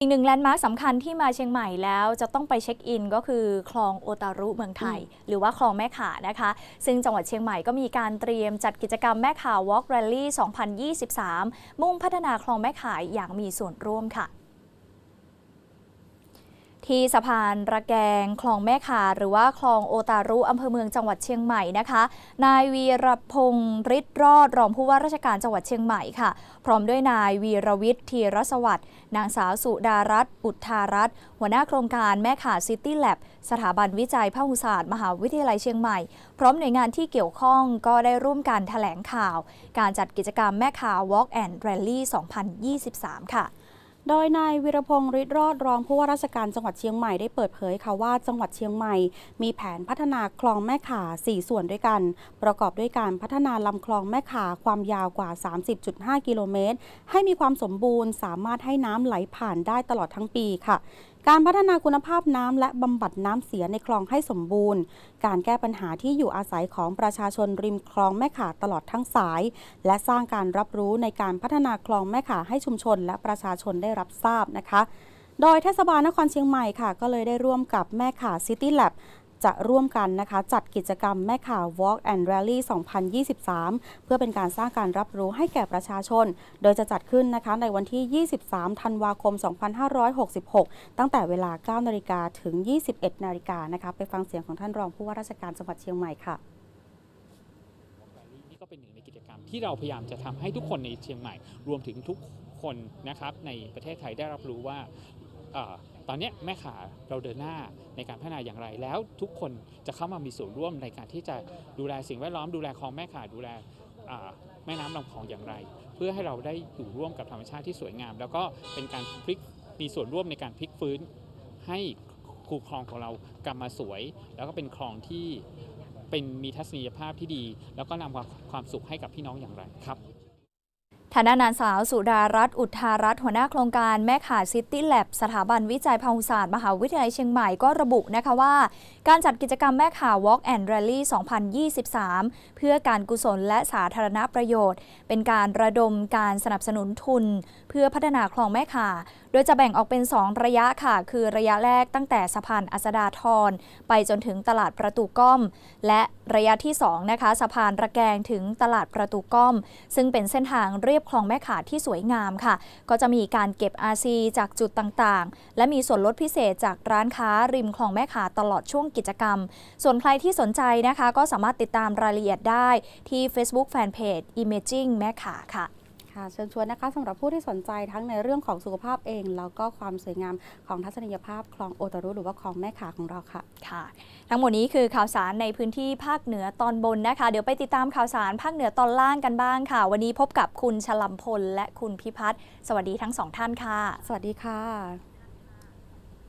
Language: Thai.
อีกหนึ่งแลนด์มาร์คสำคัญที่มาเชียงใหม่แล้วจะต้องไปเช็คอินก็คือคลองโอตารุเมืองไทย หรือว่าคลองแม่ขานะคะ ซึ่งจังหวัดเชียงใหม่ก็มีการเตรียมจัดกิจกรรมแม่ขาวอล์กแรลลี่ 2023 มุ่งพัฒนาคลองแม่ขายอย่างมีส่วนร่วมค่ะ ที่สะพานระแกงคลองแม่ขาหรือว่าคลองโอตารุอำเภอเมืองจังหวัดเชียงใหม่นะคะ นายวีรพงศ์ฤทธิ์รอดรองผู้ว่าราชการจังหวัดเชียงใหม่ค่ะ พร้อมด้วยนายวีรวิทย์ธีรสวัสดิ์นางสาวสุดารัตน์อุทธารัตน์หัวหน้าโครงการแม่ขาซิตี้แลบสถาบันวิจัยพหุศาสตร์ มหาวิทยาลัยเชียงใหม่ พร้อมหน่วยงานที่เกี่ยวข้องก็ได้ร่วมกันแถลงข่าว การจัดกิจกรรมแม่ขา Walk and Rally 2023 ค่ะ โดยนายวิรพงศ์ฤทธิ์รอดรองผู้ว่าราชการจังหวัดเชียงใหม่ได้เปิดเผยค่ะว่าจังหวัดเชียงใหม่ มีแผนพัฒนาคลองแม่ขา 4 ส่วนด้วยกัน ประกอบด้วยการพัฒนาลำคลองแม่ขาความยาวกว่า 30.5 กิโลเมตร ให้มีความสมบูรณ์สามารถให้น้ำไหลผ่านได้ตลอดทั้งปีค่ะการพัฒนาคุณภาพน้ำและบำบัดน้ำเสียในคลองให้สมบูรณ์ การแก้ปัญหาที่อยู่อาศัยของประชาชนริมคลองแม่ขาตลอดทั้งสาย และสร้างการรับรู้ในการพัฒนาคลองแม่ขาให้ชุมชน และประชาชนได้รับทราบนะคะ โดยเทศบาลนครเชียงใหม่ค่ะ ก็เลยได้ร่วมกับแม่ขาซิตี้แลบ จะร่วมกันนะคะจัดกิจกรรมแม่ข่าว Walk and Rally 2023 เพื่อเป็นการสร้างการรับรู้ให้แก่ประชาชน โดยจะจัดขึ้นนะคะในวันที่ 23 ธันวาคม 2566 ตั้งแต่เวลา 9 นาฬิกาถึง 21 นาฬิกานะคะไปฟังเสียงของท่านรองผู้ว่าราชการจังหวัดเชียงใหม่ค่ะนี่ก็เป็นหนึ่งในกิจกรรมที่เราพยายามจะทำให้ทุกคนในเชียงใหม่ รวมถึงทุกคนนะครับในประเทศไทยได้รับรู้ว่า ตอนนี้แม่ขาเราเดินหน้าในการพัฒนาอย่างไร แล้วทุกคนจะเข้ามามีส่วนร่วมในการที่จะดูแลสิ่งแวดล้อมดูแลคลองแม่ขาดูแลแม่น้ำลำคลองอย่างไร เพื่อให้เราได้อยู่ร่วมกับธรรมชาติที่สวยงาม แล้วก็เป็นการพลิกมีส่วนร่วมในการพลิกฟื้น ให้คูคลองของเรากลับมาสวย แล้วก็เป็นคลองที่เป็นมีทัศนียภาพที่ดี แล้วก็นำความความสุขให้กับพี่น้องอย่างไรครับ ทางด้านนางสาวสุดารัตน์อุทธารัตน์หัวหน้าโครงการแม่ขาซิตี้แลบสถาบันวิจัยพหุศาสตร์ มหาวิทยาลัยเชียงใหม่ก็ระบุนะคะว่า การจัดกิจกรรมแม่ขา Walk and Rally 2023 เพื่อการกุศลและสาธารณประโยชน์ เป็นการระดมการสนับสนุนทุน เพื่อพัฒนาคลองแม่ขา โดยจะแบ่งออกเป็น 2 ระยะค่ะ คือระยะแรกตั้งแต่สะพานอัสดาทรไปจนถึงตลาดประตูก้อม และระยะที่2นะคะสะพานระแกงถึงตลาดประตูก้อม ซึ่งเป็นเส้นทางเรียบคลองแม่ขาที่สวยงามค่ะ ก็จะมีการเก็บ RC จากจุดต่างๆ และมีส่วนลดพิเศษจากร้านค้าริมคลองแม่ขาตลอดช่วงกิจกรรม ส่วนใครที่สนใจนะคะ ก็สามารถติดตามรายละเอียดได้ที่ Facebook Fanpage Imaging แม่ขาค่ะ ค่ะเชิญชวนนะคะสำหรับผู้ที่สนใจทั้งในเรื่องของสุขภาพเอง แล้วก็ความสวยงามของทัศนียภาพคลองโอตารุหรือว่าคลองแม่ขาของเราค่ะค่ะ ทั้งหมดนี้คือข่าวสารในพื้นที่ภาคเหนือตอนบนนะคะ เดี๋ยวไปติดตามข่าวสารภาคเหนือตอนล่างกันบ้างค่ะ วันนี้พบกับคุณชลัมพลและคุณพิพัฒน์สวัสดีทั้งสองท่านค่ะ สวัสดีค่ะ